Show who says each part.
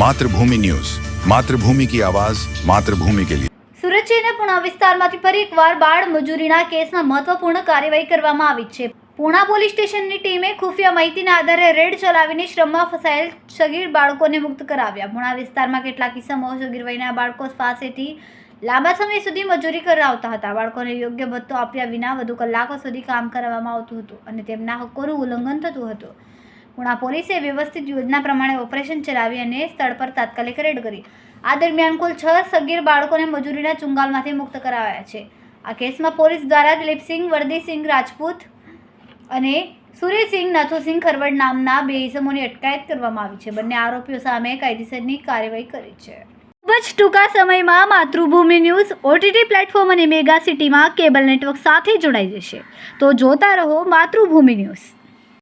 Speaker 1: Mathrubhumi news. Mathrubhumi કી આવાઝ માતૃભૂમિ કે લીએ
Speaker 2: સુરત શહેરના પુણા વિસ્તારમાંથી ફરી એકવાર બાળ મજૂરીના કેસમાં મહત્વપૂર્ણ કાર્યવાહી કરવામાં આવી છે. પુણા પોલીસ સ્ટેશનની ટીમે ખુફિયા માહિતીના આધારે રેડ ચલાવીને શ્રમમાં ફસાયેલ સગીર બાળકોને મુક્ત કરાવ્યા. પુણા વિસ્તારમાં કેટલાક કિસ્સામાં સગીર વયના બાળકો પાસેથી લાંબા સમય સુધી મજૂરી કરાવતા હતા. બાળકોને યોગ્ય ભથ્થો આપ્યા વિના વધુ કલાકો સુધી કામ કરાવવામાં આવતું હતું અને તેમના હક્કોનું ઉલ્લંઘન થતું હતું. પુણા પોલીસે વ્યવસ્થિત યોજના પ્રમાણે ઓપરેશન ચલાવી અને સ્થળ પર તાત્કાલિક રેડ કરી. આ દરમિયાન કુલ છ સગીર બાળકોને મજૂરીના ચુંગાલમાંથી મુક્ત કરાવ્યા છે. આ કેસમાં પોલીસ દ્વારા દિલીપસિંહ, વરદીસિંહ રાજપૂત અને સુરેશસિંહ, નથુસિંહ ખરવડ નામના બે ઇસમોની અટકાયત કરવામાં આવી છે. બંને આરોપીઓ સામે કાયદેસરની કાર્યવાહી કરી છે. ખૂબ જ ટૂંકા સમયમાં માતૃભૂમિ ન્યૂઝ ઓટીટી પ્લેટફોર્મ અને મેગા સિટીમાં કેબલ નેટવર્ક સાથે જોડાઈ જશે. તો જોતા રહો માતૃભૂમિ ન્યૂઝ.